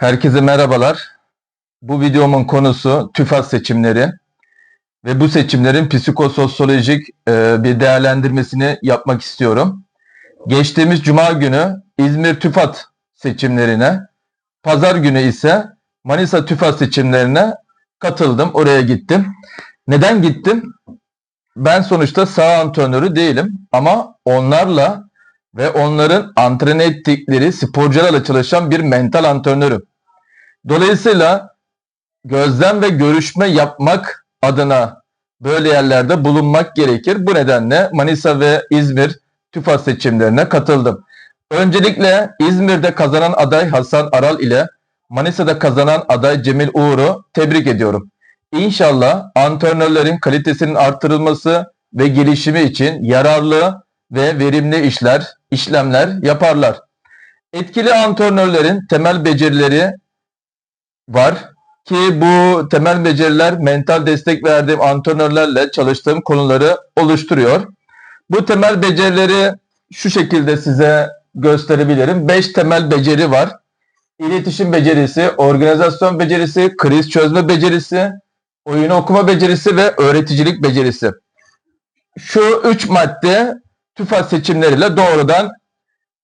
Herkese merhabalar. Bu videomun konusu TÜFAS seçimleri ve bu seçimlerin psikososyolojik e, bir değerlendirmesini yapmak istiyorum. Geçtiğimiz Cuma günü İzmir TÜFAT seçimlerine, Pazar günü ise Manisa TÜFAS seçimlerine katıldım, oraya gittim. Neden gittim? Ben sonuçta sağ antrenörü değilim ama onlarla ve onların antrenör ettikleri sporcularla çalışan bir mental antrenörüm. Dolayısıyla gözlem ve görüşme yapmak adına böyle yerlerde bulunmak gerekir. Bu nedenle Manisa ve İzmir TÜFAS seçimlerine katıldım. Öncelikle İzmir'de kazanan aday Hasan Aral ile Manisa'da kazanan aday Cemil Uğur'u tebrik ediyorum. İnşallah antrenörlerin kalitesinin artırılması ve gelişimi için yararlı ve verimli işler, işlemler yaparlar. Etkili antrenörlerin temel becerileri var ki bu temel beceriler mental destek verdiğim antrenörlerle çalıştığım konuları oluşturuyor. Bu temel becerileri şu şekilde size gösterebilirim. 5 temel beceri var. İletişim becerisi, organizasyon becerisi, kriz çözme becerisi, oyunu okuma becerisi ve öğreticilik becerisi. Şu üç madde TÜFA seçimleriyle doğrudan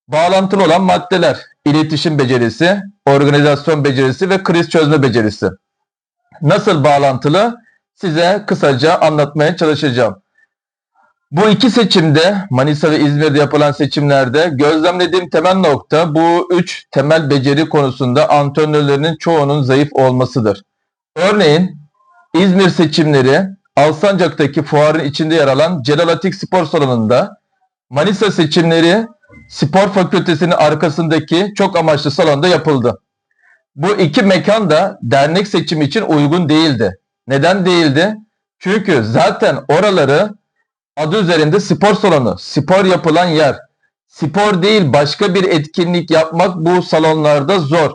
bağlantılı olan maddeler. İletişim becerisi, organizasyon becerisi ve kriz çözme becerisi. Nasıl bağlantılı? Size kısaca anlatmaya çalışacağım. Bu iki seçimde Manisa ve İzmir'de yapılan seçimlerde gözlemlediğim temel nokta bu üç temel beceri konusunda antrenörlerinin çoğunun zayıf olmasıdır. Örneğin İzmir seçimleri Alsancak'taki fuarın içinde yer alan Celal Atik Spor Salonu'nda, Manisa seçimleri Spor Fakültesi'nin arkasındaki çok amaçlı salonda yapıldı. Bu iki mekan da dernek seçimi için uygun değildi. Neden değildi? Çünkü zaten oraları adı üzerinde spor salonu, spor yapılan yer. Spor değil başka bir etkinlik yapmak bu salonlarda zor.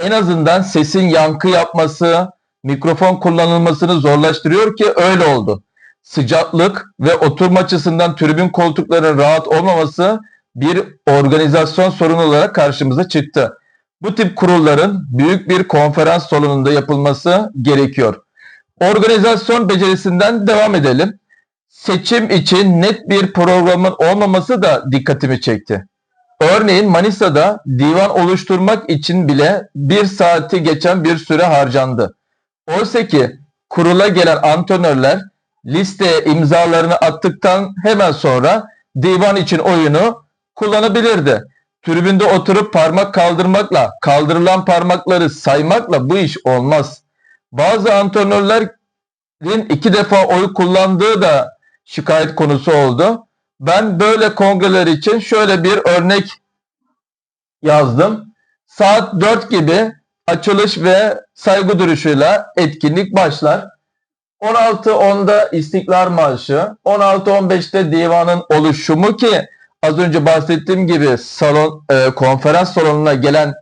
En azından sesin yankı yapması, mikrofon kullanılmasını zorlaştırıyor ki öyle oldu. Sıcaklık ve oturma açısından tribün koltuklarının rahat olmaması bir organizasyon sorunu olarak karşımıza çıktı. Bu tip kurulların büyük bir konferans salonunda yapılması gerekiyor. Organizasyon becerisinden devam edelim. Seçim için net bir programın olmaması da dikkatimi çekti. Örneğin Manisa'da divan oluşturmak için bile bir saati geçen bir süre harcandı. Oysa ki kurula gelen antrenörler listeye imzalarını attıktan hemen sonra divan için oyunu kullanabilirdi. Tribünde oturup parmak kaldırmakla, kaldırılan parmakları saymakla bu iş olmaz. Bazı antrenörlerin iki defa oy kullandığı da şikayet konusu oldu. Ben böyle kongreler için şöyle bir örnek yazdım. Saat 4 gibi açılış ve saygı duruşuyla etkinlik başlar. 16.10'da İstiklal Marşı, 16.15'te divanın oluşumu ki az önce bahsettiğim gibi salon e, konferans salonuna gelen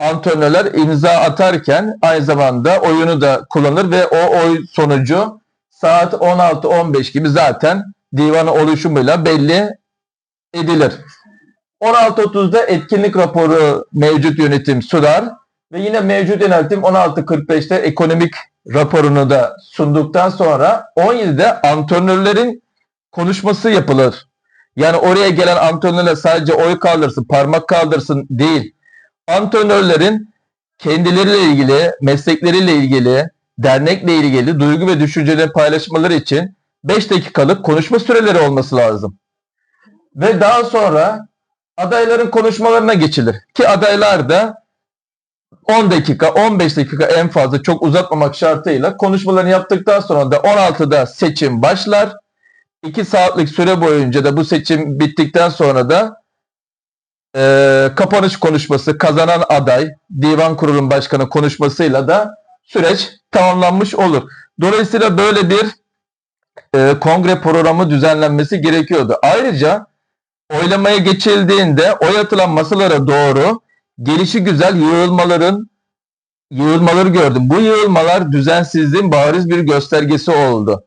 antrenörler imza atarken aynı zamanda oyunu da kullanır ve o oy sonucu saat 16-15 gibi zaten divanın oluşumuyla belli edilir. 16.30'da etkinlik raporu mevcut yönetim sunar ve yine mevcut yönetim 16.45'te ekonomik raporunu da sunduktan sonra 17'de antrenörlerin konuşması yapılır. Yani oraya gelen antrenörler sadece oy kaldırsın, parmak kaldırsın değil. Antrenörlerin kendileriyle ilgili, meslekleriyle ilgili, dernekle ilgili duygu ve düşünceleri paylaşmaları için 5 dakikalık konuşma süreleri olması lazım. Ve daha sonra adayların konuşmalarına geçilir. Ki adaylar da 10 dakika, 15 dakika en fazla çok uzatmamak şartıyla konuşmalarını yaptıktan sonra da 16'da seçim başlar. 2 saatlik süre boyunca da bu seçim bittikten sonra da e, kapanış konuşması, kazanan aday, divan kurulun başkanı konuşmasıyla da süreç tamamlanmış olur. Dolayısıyla böyle bir e, kongre programı düzenlenmesi gerekiyordu. Ayrıca oylamaya geçildiğinde oy atılan masalara doğru gelişi güzel yığılmaların yığılmaları gördüm. Bu yığılmalar düzensizliğin bariz bir göstergesi oldu.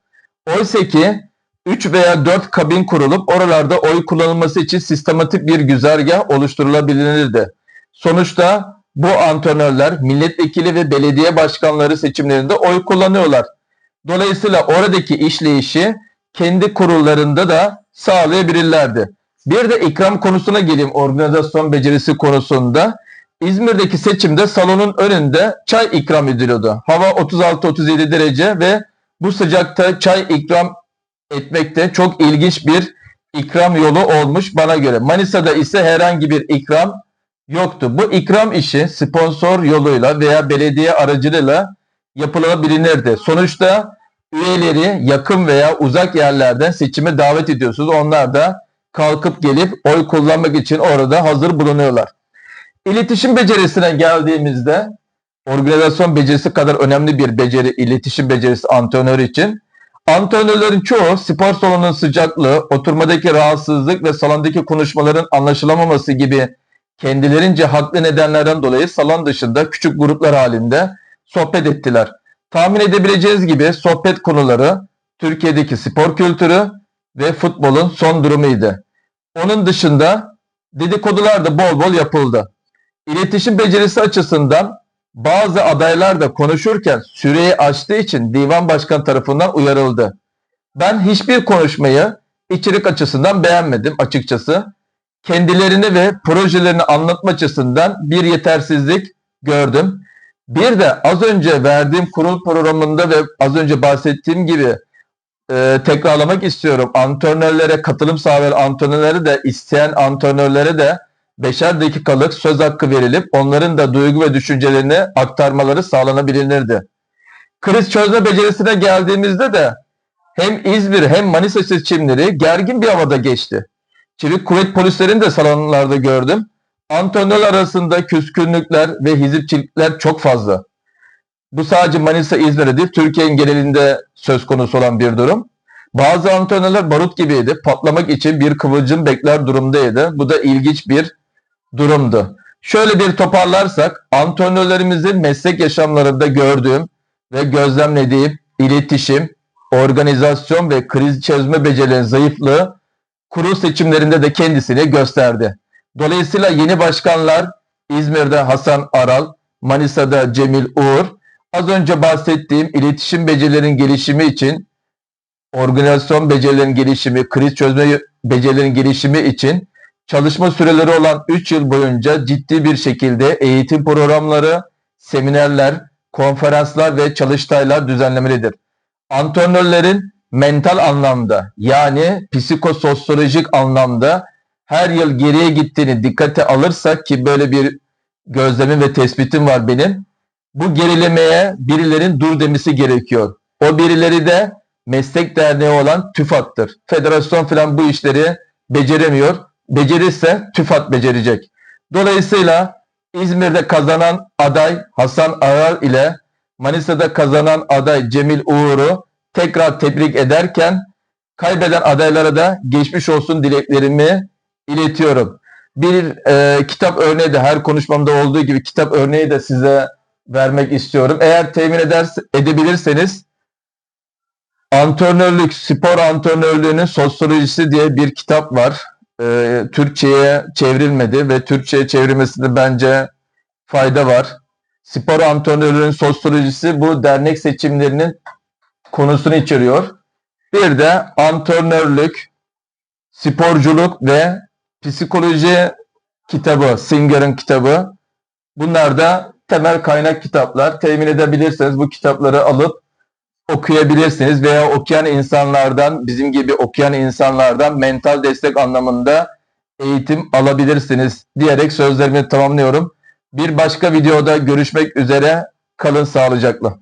Oysa ki 3 veya 4 kabin kurulup oralarda oy kullanılması için sistematik bir güzergah oluşturulabilirdi. Sonuçta bu antrenörler milletvekili ve belediye başkanları seçimlerinde oy kullanıyorlar. Dolayısıyla oradaki işleyişi kendi kurullarında da sağlayabilirlerdi. Bir de ikram konusuna geleyim organizasyon becerisi konusunda. İzmir'deki seçimde salonun önünde çay ikram ediliyordu. Hava 36-37 derece ve bu sıcakta çay ikram etmekte çok ilginç bir ikram yolu olmuş bana göre. Manisa'da ise herhangi bir ikram yoktu. Bu ikram işi sponsor yoluyla veya belediye aracılığıyla yapılabilirdi. Sonuçta üyeleri yakın veya uzak yerlerden seçime davet ediyorsunuz. Onlar da kalkıp gelip oy kullanmak için orada hazır bulunuyorlar. İletişim becerisine geldiğimizde organizasyon becerisi kadar önemli bir beceri iletişim becerisi antrenör için. Antrenörlerin çoğu spor salonunun sıcaklığı, oturmadaki rahatsızlık ve salondaki konuşmaların anlaşılamaması gibi kendilerince haklı nedenlerden dolayı salon dışında küçük gruplar halinde sohbet ettiler. Tahmin edebileceğiniz gibi sohbet konuları Türkiye'deki spor kültürü ve futbolun son durumuydu. Onun dışında dedikodular da bol bol yapıldı. İletişim becerisi açısından bazı adaylar da konuşurken süreyi aştığı için divan başkan tarafından uyarıldı. Ben hiçbir konuşmayı içerik açısından beğenmedim açıkçası. Kendilerini ve projelerini anlatma açısından bir yetersizlik gördüm. Bir de az önce verdiğim kurul programında ve az önce bahsettiğim gibi e, tekrarlamak istiyorum. Antrenörlere, katılım sağlayan antrenörlere de isteyen antrenörlere de beşer dakikalık söz hakkı verilip onların da duygu ve düşüncelerini aktarmaları sağlanabilirdi. Kriz çözme becerisine geldiğimizde de hem İzmir hem Manisa seçimleri gergin bir havada geçti. Çevik kuvvet polislerini de salonlarda gördüm. Antrenörler arasında küskünlükler ve hizipçilikler çok fazla. Bu sadece Manisa, İzmir'de değil, Türkiye'nin genelinde söz konusu olan bir durum. Bazı antrenörler barut gibiydi. Patlamak için bir kıvılcım bekler durumdaydı. Bu da ilginç bir durumdu. Şöyle bir toparlarsak, antrenörlerimizin meslek yaşamlarında gördüğüm ve gözlemlediğim iletişim, organizasyon ve kriz çözme becerilerinin zayıflığı kurul seçimlerinde de kendisini gösterdi. Dolayısıyla yeni başkanlar İzmir'de Hasan Aral, Manisa'da Cemil Uğur, az önce bahsettiğim iletişim becerilerinin gelişimi için, organizasyon becerilerinin gelişimi, kriz çözme becerilerinin gelişimi için çalışma süreleri olan 3 yıl boyunca ciddi bir şekilde eğitim programları, seminerler, konferanslar ve çalıştaylar düzenlemelidir. Antrenörlerin mental anlamda yani psikososyolojik anlamda her yıl geriye gittiğini dikkate alırsak ki böyle bir gözlemim ve tespitim var benim. Bu gerilemeye birilerin dur demesi gerekiyor. O birileri de meslek derneği olan TÜFAD'tır. Federasyon falan bu işleri beceremiyor. Becerirse TÜFAD becerecek. Dolayısıyla İzmir'de kazanan aday Hasan Aral ile Manisa'da kazanan aday Cemil Uğur'u tekrar tebrik ederken kaybeden adaylara da geçmiş olsun dileklerimi iletiyorum. Bir e, kitap örneği de her konuşmamda olduğu gibi kitap örneği de size vermek istiyorum. Eğer temin eder, edebilirseniz Antrenörlük, spor antrenörlüğünün sosyolojisi diye bir kitap var. E, Türkçe'ye çevrilmedi ve Türkçe'ye çevrilmesinde bence fayda var. Spor antrenörlüğünün sosyolojisi bu dernek seçimlerinin konusunu içeriyor. Bir de antrenörlük, sporculuk ve psikoloji kitabı, Singer'ın kitabı. Bunlar da temel kaynak kitaplar. Temin edebilirseniz bu kitapları alıp okuyabilirsiniz veya okuyan insanlardan, bizim gibi okuyan insanlardan mental destek anlamında eğitim alabilirsiniz diyerek sözlerimi tamamlıyorum. Bir başka videoda görüşmek üzere. Kalın sağlıcakla.